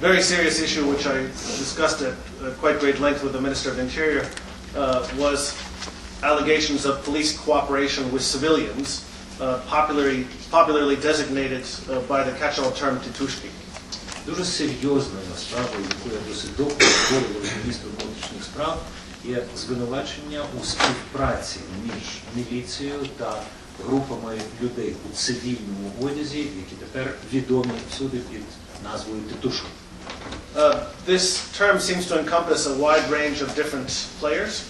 very serious issue, which I discussed at uh, quite great length with the Minister of Interior, uh, was allegations of police cooperation with civilians, uh, popularly, popularly designated uh, by the catch-all term titushki. Дуже серйозною справою, яку я досить довго обговорював з міністром внутрішніх справ, є звинувачення у співпраці між міліцією та групами людей у цивільному одязі, які тепер відомі всюди під назвою Титушки. Uh, this term seems to encompass a wide range of different players.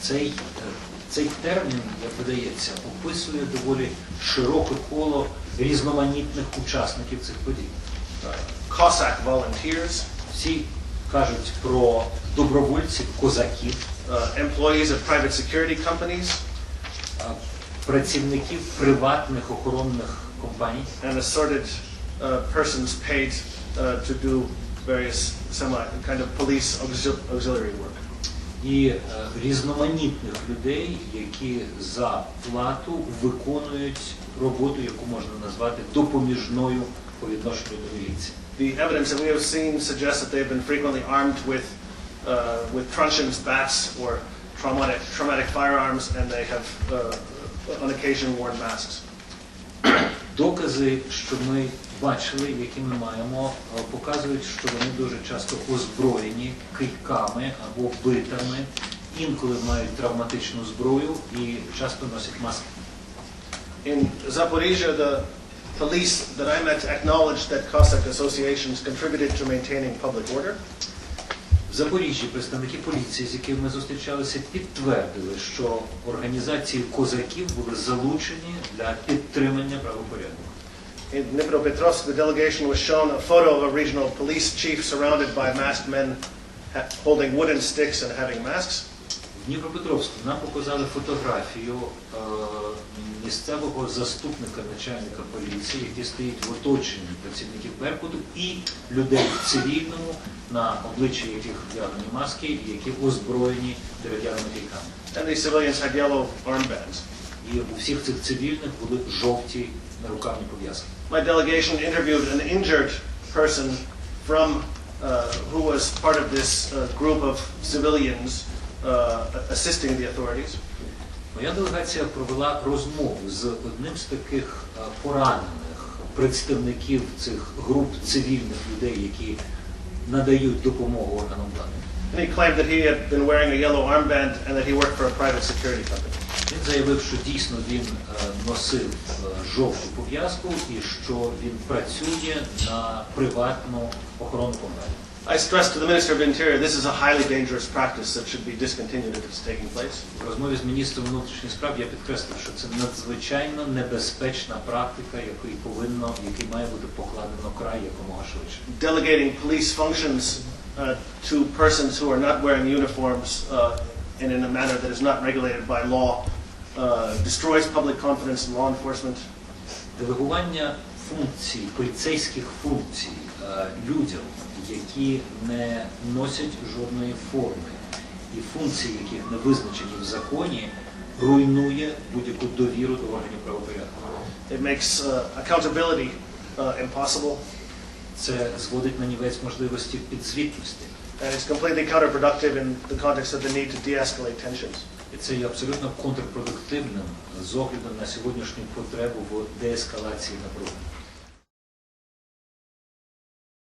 Цей, е, цей термін, як видається, описує доволі широке коло різноманітних учасників цих подій. Uh, Cossack volunteers, Всі кажуть про добровольців, козаків, uh, employees of private security companies, а, працівників приватних охоронних компаній and assorted uh, persons paid uh, to do various semi kind of police auxil- auxiliary work. і е, різноманітних людей, які за плату виконують роботу, яку можна назвати допоміжною по відношенню до міліції. The evidence that we have seen suggests that they've been frequently armed with, uh, with truncheons, bats, or traumatic, traumatic firearms, and they have, uh, on occasion, worn masks. Докази, що ми бачили, які ми маємо, е, показують, що вони дуже часто озброєні кийками або битами, інколи мають травматичну зброю і часто носять маски. In Zaporizhia, the police that I met acknowledged that Cossack associations contributed to maintaining public order. В Запоріжжі представники поліції, з якими ми зустрічалися, підтвердили, що організації козаків були залучені для підтримання правопорядку. In Dnipropetrovsk, the delegation was shown a photo of a regional police chief surrounded by masked men holding wooden sticks and having masks. Дніпропетровську нам показали фотографію е, місцевого заступника начальника поліції, який стоїть в оточенні працівників Беркуту, і людей в цивільному, на обличчі яких вдягнені маски, і які озброєні дерев'яними кійками. І у всіх цих цивільних були жовті нарукавні пов'язки. My delegation interviewed an injured person from uh, who was part of this uh, group of civilians assisting the authorities. Моя делегація провела розмову з одним з таких е, поранених представників цих груп цивільних людей, які надають допомогу органам влади. And he claimed that he had been wearing a yellow armband and that he worked for a private security company. Він заявив, що дійсно він е, носив е, жовту пов'язку і що він працює на приватну охоронну компанію. I stressed to the Minister of Interior this is a highly dangerous practice that should be discontinued if it's taking place. В розмові з міністром внутрішніх справ я підкреслив, що це надзвичайно небезпечна практика, якій повинно, якій має бути покладено край якомога швидше. Delegating police functions uh, to persons who are not wearing uniforms uh, and in a manner that is not regulated by law uh, destroys public confidence in law enforcement. Делегування функцій, поліцейських функцій е, людям, які не носять жодної форми, і функції, яких не визначені в законі, руйнує будь-яку довіру до органів правопорядку. It makes uh, accountability uh, impossible, Це зводить на нівець можливості підзвітності. and it's completely counterproductive in the context of the need to de-escalate tensions. І це є абсолютно контрпродуктивним з огляду на сьогоднішню потребу в деескалації напруги.